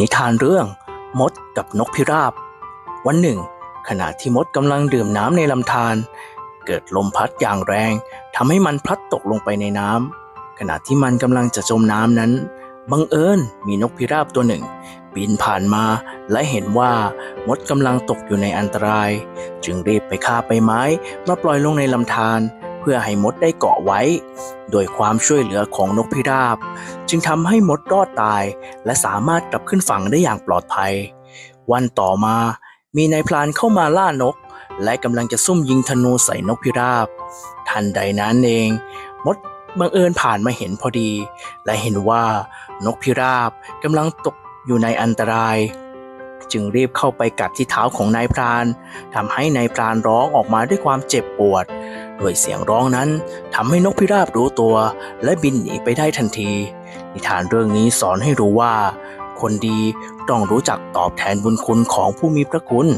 นิทานเรื่อง มดกับนกพิราบ วันหนึ่ง ขณะที่มดกำลังดื่มน้ำในลำธาร เกิดลมพัดอย่างแรงทำให้มันพลัดตกลงไปในน้ำขณะที่มันกำลังจะจมน้ำนั้น บังเอิญมีนกพิราบตัวหนึ่ง บินผ่านมาและเห็นว่ามดกำลังตกอยู่ในอันตราย จึงรีบไปคาบใบไม้มาปล่อยลงในลำธาร เพื่อให้มดได้เกาะไว้ โดยความช่วยเหลือของนกพิราบ จึงทำให้มดรอดตาย และสามารถกลับขึ้นฝั่งได้อย่างปลอดภัย วันต่อมามีนายพลานเข้ามาล่านก และกำลังจะซุ่มยิงธนูใส่นกพิราบ ทันใดนั้นเอง มดบังเอิญผ่านมาเห็นพอดี และเห็นว่านกพิราบกำลังตกอยู่ในอันตราย จึงรีบเข้าไปกัดที่เท้าของนายพรานทำให้นายพรานร้องออกมาด้วยความเจ็บปวดโดยเสียงร้องนั้นทำให้นกพิราบรู้ตัว และบินหนีไปได้ทันที นิทานเรื่องนี้สอนให้รู้ว่า คนดีต้องรู้จักตอบแทนบุญคุณของผู้มีพระคุณ